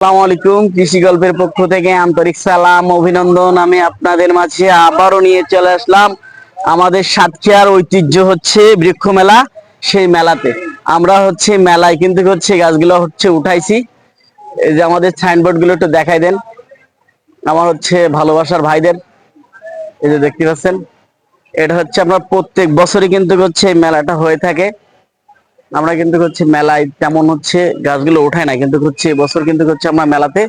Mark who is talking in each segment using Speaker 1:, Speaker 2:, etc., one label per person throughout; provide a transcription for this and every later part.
Speaker 1: আসসালামু আলাইকুম কৃষি গল্পের পক্ষ থেকে আন্তরিক সালাম, অভিনন্দন। আমি আপনাদের মাঝে আবারও নিয়ে চলে আসলাম। আমাদের সাতক্ষীয়ার ঐতিহ্য হচ্ছে বৃক্ষ মেলা সেই মেলাতে। আমরা হচ্ছে মেলায় কিন্তু হচ্ছে গাছগুলো হচ্ছে উঠাইছি। এই যে আমাদের সাইনবোর্ডগুলো একটু দেখাই দেন। আমার হচ্ছে ভালোবাসার ভাইদের। এই যে দেখতে পাচ্ছেন, এটা হচ্ছে আপনার প্রত্যেক বছরই কিন্তু হচ্ছে মেলাটা হয়ে থাকে। আমরা কিন্তু হচ্ছে মেলায় তেমন হচ্ছে গাছগুলো উঠাই না কিন্তু হচ্ছে এবছর কিন্তু হচ্ছে আমরা মেলাতে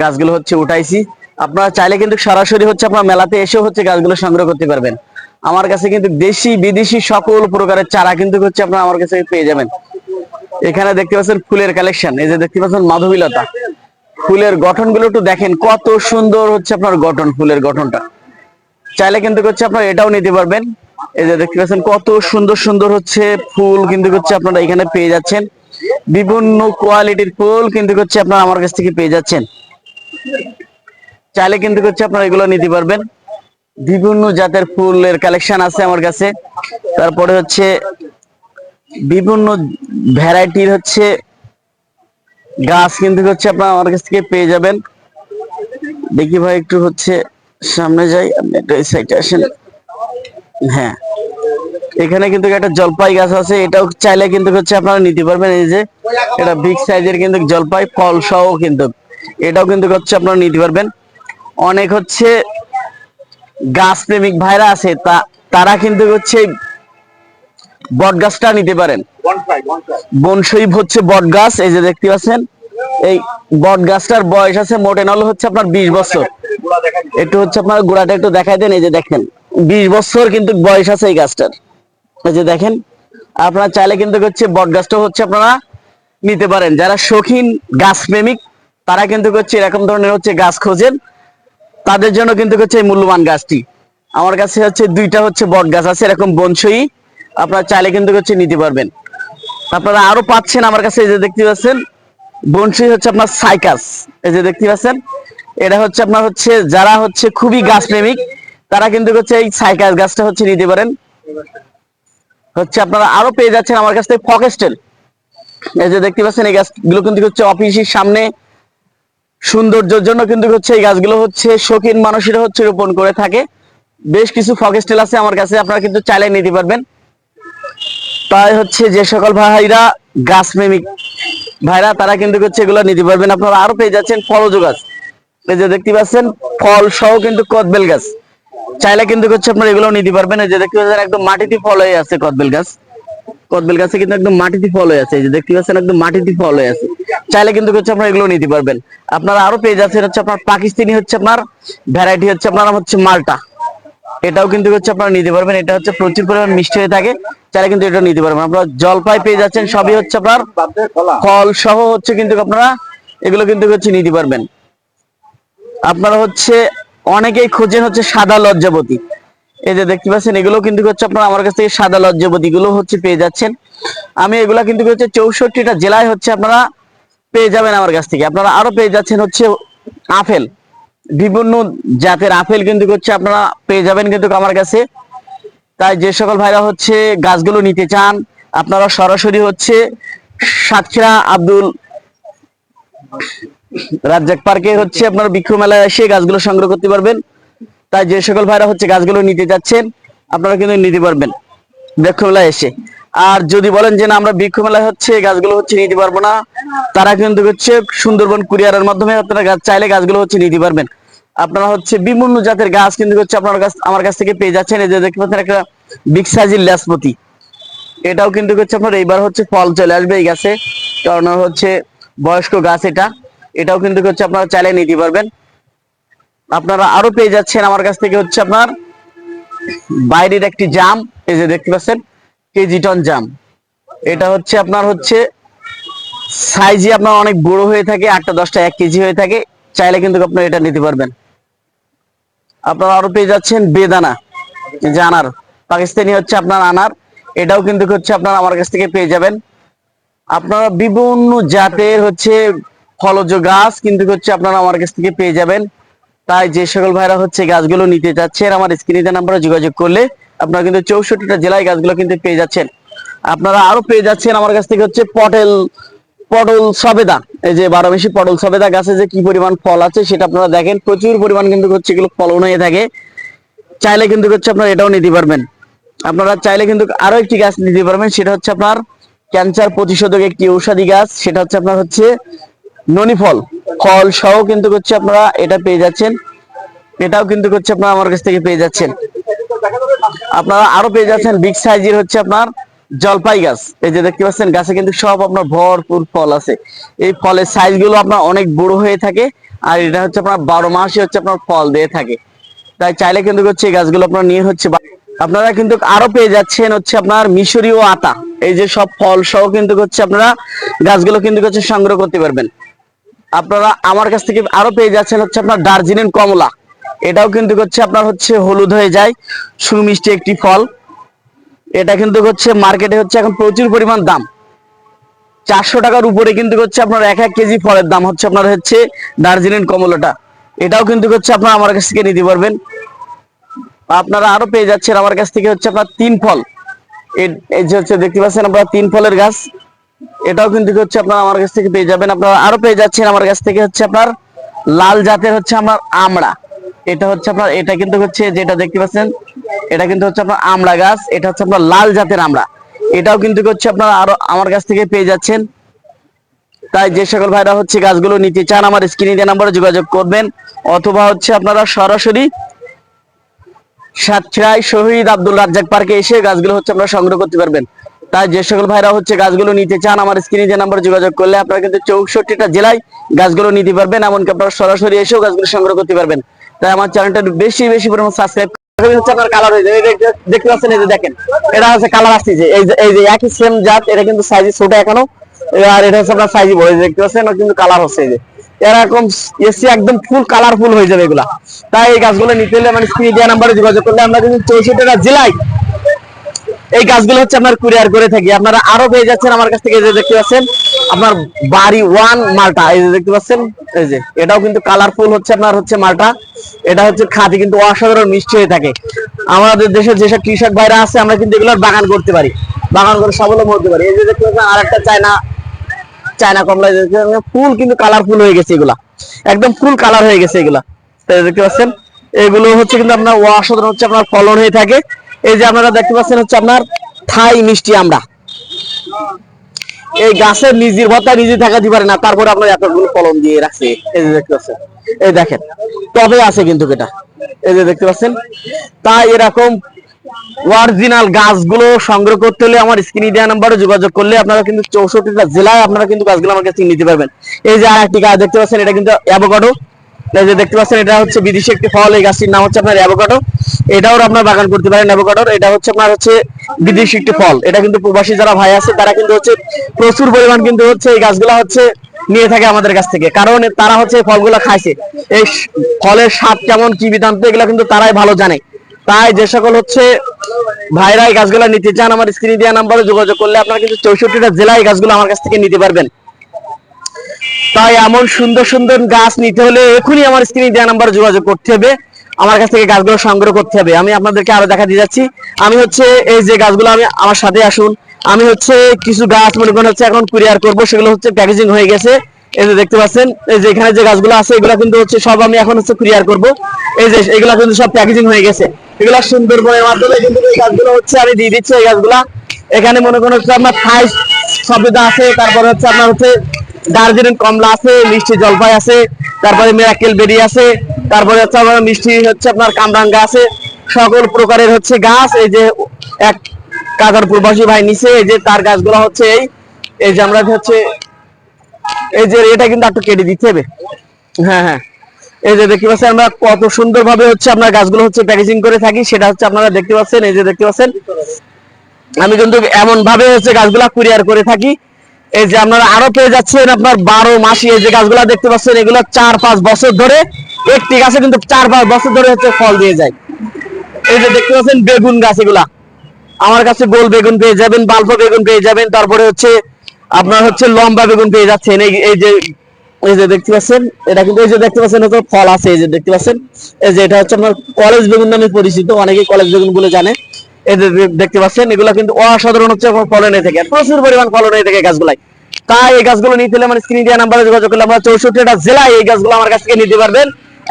Speaker 1: গাছগুলো হচ্ছে উঠাইছি। আপনারা চাইলে কিন্তু সরাসরি হচ্ছে আপনার মেলাতে এসেও হচ্ছে গাছগুলো সংগ্রহ করতে পারবেন। আমার কাছে কিন্তু দেশি, বিদেশি সকল প্রকারের চারা কিন্তু হচ্ছে আপনারা আমার কাছে পেয়ে যাবেন। এখানে দেখতে পাচ্ছেন ফুলের কালেকশন এই যে দেখতে পাচ্ছেন মাধবীলতা। ফুলের গঠনগুলো একটু দেখেন, কত সুন্দর হচ্ছে আপনার গঠন, ফুলের গঠনটা। চাইলে কিন্তু হচ্ছে আপনারা এটাও নিতে পারবেন। এই যে দেখতে পাচ্ছেন কত সুন্দর সুন্দর হচ্ছে ফুল কিন্তু হচ্ছে আপনারা এখানে পেয়ে যাচ্ছেন। বিভিন্ন কোয়ালিটির ফুল কিন্তু হচ্ছে আপনারা আমার কাছ থেকে পেয়ে যাচ্ছেন। চাইলে কিন্তু হচ্ছে আপনারা এগুলো নিতে পারবেন। বিভিন্ন জাতের ফুলের কালেকশন আছে আমার কাছে। তারপরে হচ্ছে বিভিন্ন ভ্যারাইটির হচ্ছে গাছ কিন্তু হচ্ছে আপনারা আমার কাছ থেকে পেয়ে যাবেন। দেখি ভাই একটু হচ্ছে সামনে যাই, আপনি একটু এই সাইডে আসেন। হ্যাঁ। এখানে কিন্তু একটা জলপাই গাছ আছে, এটাও চাইলে কিন্তু হচ্ছে আপনারা নিতে পারবেন। এই যে এটা বিগ সাইজের কিন্তু জলপাই ফল সহ কিন্তু। এটাও কিন্তু হচ্ছে আপনারা নিতে পারবেন। অনেক হচ্ছে গাছ প্রেমিক ভাইরা আছে, তা তারা কিন্তু হচ্ছে বট গাছটা নিতে পারেন। বনসই হচ্ছে বট গাছ, এই যে দেখতে পাচ্ছেন। এই বট গাছটার বয়স আছে মোটে নল হচ্ছে আপনার বিশ বছর। একটু হচ্ছে আপনার গোড়াটা একটু দেখাই দেন, এই যে দেখেন। বিশ বছর কিন্তু বয়স আছে এই গাছটার। এই যে দেখেন, আপনারা চাইলে কিন্তু হচ্ছে বট গাছটা হচ্ছে আপনারা নিতে পারেন। যারা শৌখিন গাছ প্রেমিক তারা কিন্তু হচ্ছে এরকম ধরনের হচ্ছে গাছ খোঁজেন। তাদের জন্য কিন্তু হচ্ছে এই মূল্যবান গাছটি। আমার কাছে হচ্ছে দুইটা হচ্ছে বট গাছ আছে, এরকম বনসই আপনারা চাইলে কিন্তু হচ্ছে নিতে পারবেন। আপনারা আরও পাচ্ছেন আমার কাছে, এই যে দেখতে পাচ্ছেন, বনসই হচ্ছে আপনার সাইকাস। এই যে দেখতে পাচ্ছেন, এটা হচ্ছে আপনার হচ্ছে যারা হচ্ছে খুবই গাছ প্রেমিক তারা কিন্তু হচ্ছে এই সাইকাস গাছটা হচ্ছে নিতে পারেন। হচ্ছে আপনারা আরও পেয়ে যাচ্ছেন আমার কাছ থেকে ফকেস্টেল এই যে দেখতে পাচ্ছেন, এই গাছগুলো কিন্তু হচ্ছে অফিসের সামনে। সৌন্দর্যের জন্য কিন্তু হচ্ছে এই গাছগুলো হচ্ছে শৌখিন মানুষেরা হচ্ছে রোপণ করে থাকে। বেশ কিছু ফকেস্টেল আছে আমার কাছে, আপনারা কিন্তু চাইলে নিতে পারবেন। তাই হচ্ছে যে সকল ভাইরা, গাছ প্রেমিক ভাইরা, তারা কিন্তু হচ্ছে এগুলো নিতে পারবেন। আপনারা আরও পেয়ে যাচ্ছেন ফলজ গাছ। এই যে দেখতে পাচ্ছেন, ফল সহ কিন্তু কদবেল গাছ। চাইলে কিন্তু হচ্ছে আপনারা এগুলো নিতে পারবেন। এই যে দেখতে পাচ্ছেন একদম মাটিতে ফল হয়ে আছে কদবেল গাছ। কদবেল গাছে কিন্তু একদম মাটিতে ফল হয়ে আছে। এই যে দেখতে পাচ্ছেন একদম মাটিতে ফল হয়ে আছে। চাইলে কিন্তু হচ্ছে আপনারা এগুলো নিতে পারবেন। আপনারা আরও পেয়ে যাচ্ছেন হচ্ছে আপনার পাকিস্তানি হচ্ছে আপনার ভ্যারাইটি হচ্ছে আপনার হচ্ছে মালটা। এটাও কিন্তু হচ্ছে আপনারা নিতে পারবেন। এটা হচ্ছে প্রচুর পরিমাণ মিষ্টি হয়ে থাকে। চাইলে কিন্তু এটা নিতে পারবেন। আপনারা জলপাই পেয়ে যাচ্ছেন, সবই হচ্ছে আপনার ফল সহ হচ্ছে কিন্তু আপনারা এগুলো কিন্তু হচ্ছে নিতে পারবেন। আপনারা হচ্ছে অনেকেই খোঁজেন হচ্ছে সাদা লজ্জাবতী। এই যে দেখতে পাচ্ছেন, এগুলো কিন্তু হচ্ছে আপনারা আমার কাছ থেকে সাদা লজ্জাবতী গুলো হচ্ছে পেয়ে যাচ্ছেন। আমি এগুলা কিন্তু হচ্ছে চৌষট্টিটা জেলায় হচ্ছে আপনারা পেয়ে যাবেন আমার কাছ থেকে। আপনারা আরও পেয়ে যাচ্ছেন হচ্ছে আপেল। বিভিন্ন জাতের আপেল কিন্তু হচ্ছে আপনারা পেয়ে যাবেন কিন্তু আমার কাছে। তাই যে সকল ভাইরা হচ্ছে গাছগুলো নিতে চান, আপনারা সরাসরি হচ্ছে সাতক্ষীরা আব্দুল রাজ্জাক পার্কে হচ্ছে আপনারা বৃক্ষ মেলায় এসে গাছগুলো সংগ্রহ করতে পারবেন। তাই যে সকল ভাইরা হচ্ছে গাছগুলো নিতে যাচ্ছেন, আপনারা কিন্তু নিতে পারবেন বৃক্ষ মেলায় এসে। আর যদি বলেন যে না, আমরা বৃক্ষ মেলায় হচ্ছে গাছগুলো হচ্ছে নিতে পারব না, তারা কিন্তু হচ্ছে সুন্দরবন কুরিয়ারের মাধ্যমে আপনারা গাছ চাইলে গাছগুলো হচ্ছে নিতে পারবেন। আপনারা হচ্ছে বিভিন্ন জাতের গাছ কিন্তু হচ্ছে আপনার কাছ, আমার কাছ থেকে পেয়ে যাচ্ছেন। এই যে দেখতে পাচ্ছেন একটা বিগ সাইজের ল্যাসমতি এটাও কিন্তু হচ্ছে আপনার এইবার হচ্ছে ফল চলে আসবে এই গাছে। কারণ হচ্ছে বয়স্ক গাছ এটা। এটাও কিন্তু হচ্ছে আপনারা চাইলে নিতে পারবেন। আপনারা আরও পেয়ে যাচ্ছেন আমার কাছ থেকে হচ্ছে আপনার বাইরের একটি জাম, এই যে দেখতে পাচ্ছেন, কেজি টন জাম। এটা হচ্ছে আপনার হচ্ছে সাইজে আপনার অনেক বড় হয়ে থাকে, আটটা, দশটা, এক কেজি হয়ে থাকে। চাইলে কিন্তু আপনারা এটা নিতে পারবেন। আপনারা আরও পেয়ে যাচ্ছেন বেদানা যে আনার, পাকিস্তানি হচ্ছে আপনার আনার। এটাও কিন্তু হচ্ছে আপনারা আমার কাছ থেকে পেয়ে যাবেন। আপনারা বিভিন্ন জাতের হচ্ছে ফলজ গাছ কিন্তু হচ্ছে আপনারা আমার কাছ থেকে পেয়ে যাবেন। তাই যে সকল ভাইরা হচ্ছে গাছগুলো নিতে যাচ্ছেন আমার স্ক্রিনে নাম্বারে যোগাযোগ করলে আপনারা কিন্তু চৌষট্টিটা জেলায় গাছগুলো কিন্তু পেয়ে যাচ্ছেন। আপনারা আরও পেয়ে যাচ্ছেন আমার কাছ থেকে হচ্ছে পটেল, পটল সবেদা। এই যে বারো মাসি পটল সবেদা গাছে যে কি পরিমাণ ফল আছে সেটা আপনারা দেখেন। প্রচুর পরিমাণ কিন্তু হচ্ছে এগুলো ফলন হয়ে থাকে। চাইলে কিন্তু হচ্ছে আপনারা এটাও নিতে পারবেন। আপনারা চাইলে কিন্তু আরও একটি গাছ নিতে পারবেন, সেটা হচ্ছে আপনার ক্যান্সার প্রতিষেধক একটি ঔষধি গাছ। সেটা হচ্ছে আপনার হচ্ছে ননি ফল। ফল সহ কিন্তু হচ্ছে আপনারা এটা পেয়ে যাচ্ছেন। এটাও কিন্তু হচ্ছে আপনারা আমার কাছ থেকে পেয়ে যাচ্ছেন। আপনারা আরও পেয়ে যাচ্ছেন বিগ সাইজের হচ্ছে আপনার জলপাই গাছ। এই যে দেখতে পাচ্ছেন, গাছে কিন্তু সব আপনার ভরপুর ফল আছে। এই ফলের সাইজগুলো আপনার অনেক বড় হয়ে থাকে আর এটা হচ্ছে আপনার বারো মাসে হচ্ছে আপনার ফল দিয়ে থাকে। তাই চাইলে কিন্তু হচ্ছে এই গাছগুলো আপনার নিয়ে হচ্ছে আপনারা কিন্তু আরও পেয়ে যাচ্ছেন হচ্ছে আপনার মিশরীয় আতা। এই যে সব ফল সহ কিন্তু হচ্ছে আপনারা গাছগুলো কিন্তু হচ্ছে সংগ্রহ করতে পারবেন। আপনারা আমার কাছ থেকে আরও পেয়ে যাচ্ছেন হচ্ছে আপনার দার্জিলিং কমলা। এটাও কিন্তু হচ্ছে আপনার হচ্ছে হলুদ হয়ে যায়। সুমিষ্টি একটি ফল। এটা কিন্তু হচ্ছে মার্কেটে হচ্ছে এখন প্রচুর পরিমাণ দাম। চারশো টাকার উপরে কিন্তু হচ্ছে আপনার এক এক কেজি ফলের দাম হচ্ছে আপনার হচ্ছে দার্জিলিং কমলাটা। এটাও কিন্তু হচ্ছে আপনার আমার কাছ থেকে নিতে পারবেন। আপনারা আরও পেয়ে যাচ্ছেন আমার কাছ থেকে হচ্ছে আপনার তিন ফল। এই যে হচ্ছে দেখতে পাচ্ছেন আপনার তিন ফলের গাছ। এটাও কিন্তু হচ্ছে আপনারা আমার কাছ থেকে পেয়ে যাবেন। আপনারা আরও পেয়ে যাচ্ছেন আমার কাছ থেকে হচ্ছে আপনার লাল জাতের হচ্ছে আপনার আমড়া। এটা হচ্ছে আপনার, এটা কিন্তু হচ্ছে যেটা দেখতে পাচ্ছেন, এটা কিন্তু হচ্ছে আপনার আমড়া গাছ, এটা হচ্ছে আপনার লাল জাতের আমড়া। এটাও কিন্তু হচ্ছে আপনারা আরও আমার কাছ থেকে পেয়ে যাচ্ছেন। তাই যে সকল ভাইরা হচ্ছে গাছগুলো নিতে চান, আমার স্ক্রিনে দেওয়া নাম্বারে যোগাযোগ করবেন, অথবা হচ্ছে আপনারা সরাসরি সাতক্ষীরায় শহীদ আব্দুল রাজ্জাক পার্কে এসে গাছগুলো হচ্ছে আপনারা সংগ্রহ করতে পারবেন। তাই যে সকল ভাইরা হচ্ছে গাছগুলো নিতে চান, আমার স্ক্রিনে যে নাম্বারে যোগাযোগ করলে আপনারা কিন্তু চৌষট্টিটা জেলায় গাছগুলো নিতে পারবেন, এমনকি আপনারা সরাসরি এসেও গাছগুলো সংগ্রহ করতে পারবেন। তাই আমার চ্যানেলটা বেশি বেশি পরিমাণ সাবস্ক্রাইব একদম ফুল কালারফুল হয়ে যাবে এগুলা। তাই এই নিতে মানে যোগাযোগ করলে আমরা কিন্তু চৌষট্টিটা জেলায় এই গাছগুলো হচ্ছে আপনার কুরিয়ার করে থাকি। আপনারা আরও পেয়ে যাচ্ছেন আমার কাছ থেকে যে দেখতে পাচ্ছেন, আপনার বাড়ি ওয়ান মালটা, এই যে দেখতে পাচ্ছেন, এই যে, এটাও কিন্তু কালারফুল হচ্ছে আপনার হচ্ছে মালটা। এটা হচ্ছে খাদি কিন্তু অসাধারণ মিষ্টি হয়ে থাকে। আমাদের দেশে যেসব কৃষক ভাইরা আছে, আমরা কিন্তু এগুলোর বাগান করতে পারি। বাগান করে স্বাবলম্বী হতে পারি। এই যে দেখতে পাচ্ছেন আর একটা চায়না চায়না কমলা ফুল কিন্তু কালারফুল হয়ে গেছে এগুলা। একদম ফুল কালার হয়ে গেছে এগুলা। দেখতে পাচ্ছেন, এগুলো হচ্ছে কিন্তু আপনার অসাধারণ হচ্ছে আপনার ফলন হয়ে থাকে। এই যে আপনারা দেখতে পাচ্ছেন হচ্ছে আপনার থাই মিষ্টি আমরা। এই গাছের নিজের ভত্তা নিজে থাকাতে পারে না, তারপরে আপনার এতগুলো ফলন দিয়ে রাখছে। এই যে দেখতে পাচ্ছেন, এই দেখেন, তবে আছে কিন্তু এটা। এই যে দেখতে পাচ্ছেন, তাই এরকম অরিজিনাল গাছগুলো সংগ্রহ করতে হলে আমার স্ক্রিনে দেওয়া নাম্বারে যোগাযোগ করলে আপনারা কিন্তু চৌষট্টিটা জেলায় আপনারা কিন্তু গাছগুলো আমার কাছে নিতে পারবেন। এই যে আর একটি গাছ দেখতে পাচ্ছেন, এটা কিন্তু অ্যাভোকাডো এই যে দেখতে পাচ্ছেন, এটা হচ্ছে বিদেশি একটি ফল। এই গাছটির নাম হচ্ছে আপনার অ্যাভোকাডো। এটাও আপনার বাগান করতে পারেন, অ্যাভোকাডোর। এটা হচ্ছে আপনার হচ্ছে বিদেশি একটি ফল। এটা কিন্তু প্রবাসী যারা ভাই আছে, তারা কিন্তু হচ্ছে প্রচুর পরিমাণ কিন্তু হচ্ছে এই গাছগুলো হচ্ছে নিয়ে থাকে আমাদের কাছ থেকে। কারণ তারা হচ্ছে ফলগুলো খাইছে। এই ফলের স্বাদ কেমন, কি বিধান্ত, এগুলো কিন্তু তারাই ভালো জানে। তাই যে সকল হচ্ছে ভাইরা এই গাছগুলো নিতে চান, আমার স্ক্রিনে দেওয়া নাম্বারে যোগাযোগ করলে আপনারা কিন্তু চৌষট্টিটা জেলায় গাছগুলো আমার কাছ থেকে নিতে পারবেন। তাই এমন সুন্দর সুন্দর গাছ নিতে হলে এখনই আমার স্ক্রিনে দেওয়া নাম্বারে যোগাযোগ করতে হবে। আমার কাছ থেকে গাছগুলো সংগ্রহ করতে হবে। আমি আপনাদেরকে আরও দেখা দিয়ে যাচ্ছি। আমি হচ্ছে এই যে গাছগুলো আমি আমার সাথে আসুন। আমি হচ্ছে কিছু গাছ মনে করেন হচ্ছে এখন কুরিয়ার করব। সেগুলো হচ্ছে প্যাকেজিং হয়ে গেছে। এই যে দেখতে পাচ্ছেন, এই যে এখানে যে গাছগুলো আছে, এগুলো কিন্তু হচ্ছে সব আমি এখন হচ্ছে কুরিয়ার করব। এই যে এগুলা কিন্তু সব প্যাকেজিং হয়ে গেছে। এগুলা সুন্দরবনের মাধ্যমে কিন্তু এই গাছগুলো হচ্ছে আমি দিয়ে দিচ্ছি, এই গাছগুলা। এখানে মনে করেন হচ্ছে আপনার থাই সবেদা আছে, তারপরে হচ্ছে আপনার হচ্ছে দার্জিলিং কমলা আছে, মিষ্টি জলপাই আছে, তারপরে মেরাকেল বেরি আছে, তারপরে হচ্ছে আপনার মিষ্টি হচ্ছে আপনার কামরাঙ্গা আছে, সকল প্রকারের হচ্ছে গাছ, এই যে এক কাকার প্রবাসী ভাই নিচে এই যে তার গাছগুলো হচ্ছে এই এই যে আমরা হচ্ছে, এই যে এটা কিন্তু একটু কেটে দিতে হবে। হ্যাঁ হ্যাঁ। এই যে দেখতে পাচ্ছেন আমরা কত সুন্দর ভাবে হচ্ছে আপনার গাছগুলো হচ্ছে প্যাকেজিং করে থাকি, সেটা হচ্ছে আপনারা দেখতে পাচ্ছেন, এই যে দেখতে পাচ্ছেন। আমি কিন্তু এমন ভাবে হচ্ছে গাছগুলা কুরিয়ার করে থাকি এই যে আপনারা আরও পেয়ে যাচ্ছেন আপনার বারো মাসি, এই যে গাছগুলা দেখতে পাচ্ছেন, এগুলো চার পাঁচ বছর ধরে, একটি গাছে কিন্তু চার পাঁচ বছর ধরে হচ্ছে ফল দিয়ে যায়। এই যে দেখতে পাচ্ছেন বেগুন গাছ এগুলা। আমার কাছে গোল বেগুন পেয়ে যাবেন বাল্প বেগুন পেয়ে যাবেন, তারপরে হচ্ছে আপনার হচ্ছে লম্বা বেগুন পেয়ে যাচ্ছেন। এই এই যে এই যে দেখতে পাচ্ছেন, এটা কিন্তু এই যে দেখতে পাচ্ছেন ফল আছে, এই যে দেখতে পাচ্ছেন। এই যে এটা হচ্ছে আপনার কলেজ বেগুন নামে পরিচিত, অনেকেই কলেজ বেগুন বলে জানে। এই যে দেখতে পাচ্ছেন, এগুলা কিন্তু অসাধারণ হচ্ছে আপনার ফলন হয়ে থাকে প্রচুর পরিমাণ ফলন হয়ে থাকে গাছগুলাই। তাই এই গাছগুলো নিতে হলে আমার স্ক্রিন দেওয়া নাম্বারে যোগাযোগ করলে আমরা চৌষট্টিটা জেলায় এই গাছগুলো আমার কাছ থেকে নিতে পারবেন।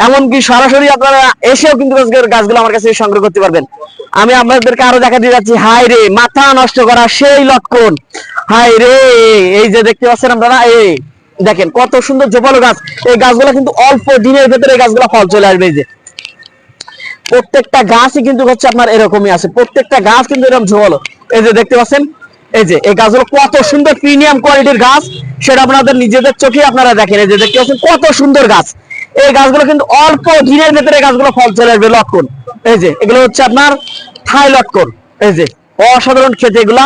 Speaker 1: এমনকি সরাসরি আপনারা এসেও কিন্তু গাছগুলো আমার কাছে সংগ্রহ করতে পারবেন। আমি আপনাদেরকে আরও দেখা দিয়ে যাচ্ছি হাই রে, মাথা নষ্ট করা সেই লক্ষণ হাই রে, এই যে দেখতে পাচ্ছেন আপনারা, এই দেখেন কত সুন্দর জোপালো গাছ। এই গাছগুলো কিন্তু অল্প দিনের ভেতরে এই গাছগুলো ফল চলে আসবে এই যে। প্রত্যেকটা গাছই কিন্তু হচ্ছে আপনার এরকমই আছে। প্রত্যেকটা গাছ কিন্তু এরকম ঝোল এই যে দেখতে পাচ্ছেন? এই যে, এই গাছগুলো কত সুন্দর প্রিমিয়াম কোয়ালিটির গাছ, সেটা আপনাদের নিজেদের চোখে আপনারা দেখেন। এই যে দেখতে পাচ্ছেন, কত সুন্দর গাছ। এই গাছগুলো কিন্তু অল্প দিনের ভেতরে গাছগুলো ফল চলে আসবে লক্ষণ। এই যে, এগুলো হচ্ছে আপনার থাই লক্ষণ এই যে, অসাধারণ খেতে এগুলা।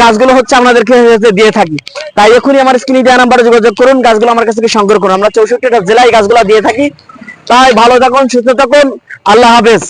Speaker 1: গাছগুলো হচ্ছে আপনাদেরকে দিয়ে থাকি। তাই এখনই আমার স্ক্রিনে দেওয়া নাম্বারে যোগাযোগ করুন, গাছগুলো আমার কাছে সংগ্রহ করুন। আমরা চৌষট্টিটা জেলায় গাছগুলো দিয়ে থাকি। তাই ভালো থাকুন, সুস্থ থাকুন। আল্লাহ হাফেজ।